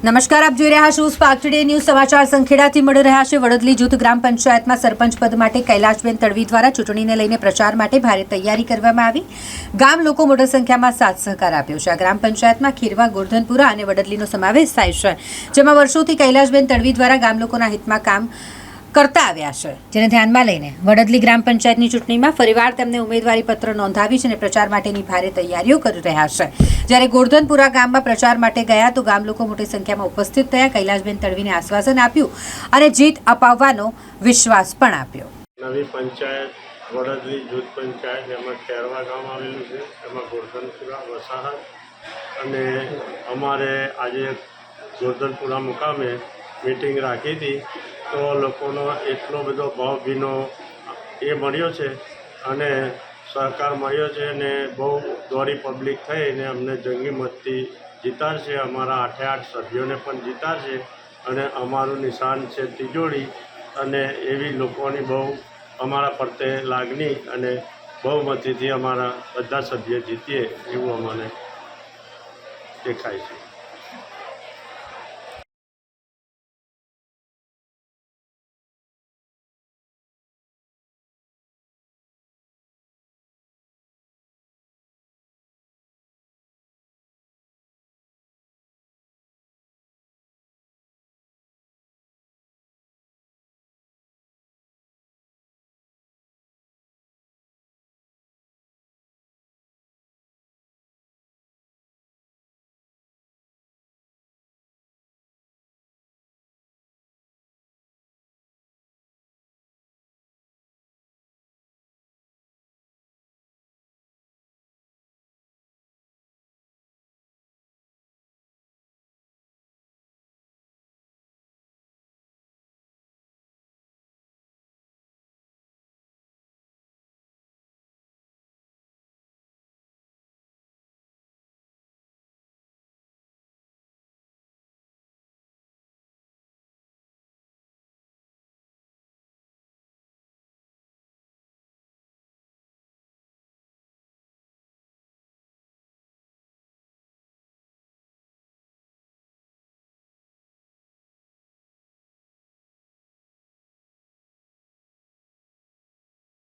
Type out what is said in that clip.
નમસ્કાર, આપ જોઈ રહ્યા છો સ્પાર્ક ટુડે ન્યૂઝ. સમાચાર સંખેડાથી મળી રહ્યા છે. વડોદરી જૂથ ગ્રામ પંચાયતમાં સરપંચ પદ માટે કૈલાશબેન તડવી દ્વારા ચૂંટણીને લઈને પ્રચાર માટે ભારે તૈયારી કરવામાં આવી. ગામ લોકો મોટી સંખ્યામાં સાથ સહકાર આપ્યો છે. આ ગ્રામ પંચાયતમાં ખીરવા, ગોરધનપુરા અને વડદલીનો સમાવેશ થાય છે. જેમાં વર્ષોથી કૈલાશબેન તડવી દ્વારા ગામ લોકોના હિતમાં કામ કરતા આવ્યા છે, જેને ધ્યાનમાં લઈને વડદલી ગ્રામ પંચાયતની ચૂંટણીમાં ફરીવાર તેમને ઉમેદવારી પત્ર નોંધાવી છે અને પ્રચાર માટેની ભારે તૈયારીઓ કરી રહ્યા છે. જ્યારે ગોરધનપુરા ગામમાં પ્રચાર માટે ગયા તો ગામ લોકો મોટી સંખ્યામાં ઉપસ્થિત થયા કૈલાશબેન તડવીને આશ્વાસન આપ્યું અને જીત અપાવવાનો વિશ્વાસ પણ આપ્યો. નવી પંચાયત વડોદરી જૂથ પંચાયત એમાં કેરવા ગામ આવેલું છે, એમાં ગોરધનપુરા, વસાહત અને અમારે આજે ગોરધનપુરા મુકામે મિટિંગ રાખી હતી. તો લોકોનો એટલો બધો ભાવ ભીનો એ મળ્યો છે અને સહકાર મળ્યો છે અને બહુ દોડી પબ્લિક થઈને અમને જંગી મતથી જીતાડશે. અમારા આઠે આઠ સભ્યોને પણ જીતાડશે અને અમારું નિશાન છે તિજોડી અને એવી લોકોની બહુ અમારા પ્રત્યે લાગણી અને બહુમતીથી અમારા બધા સભ્ય જીતીએ એવું અમને દેખાય છે.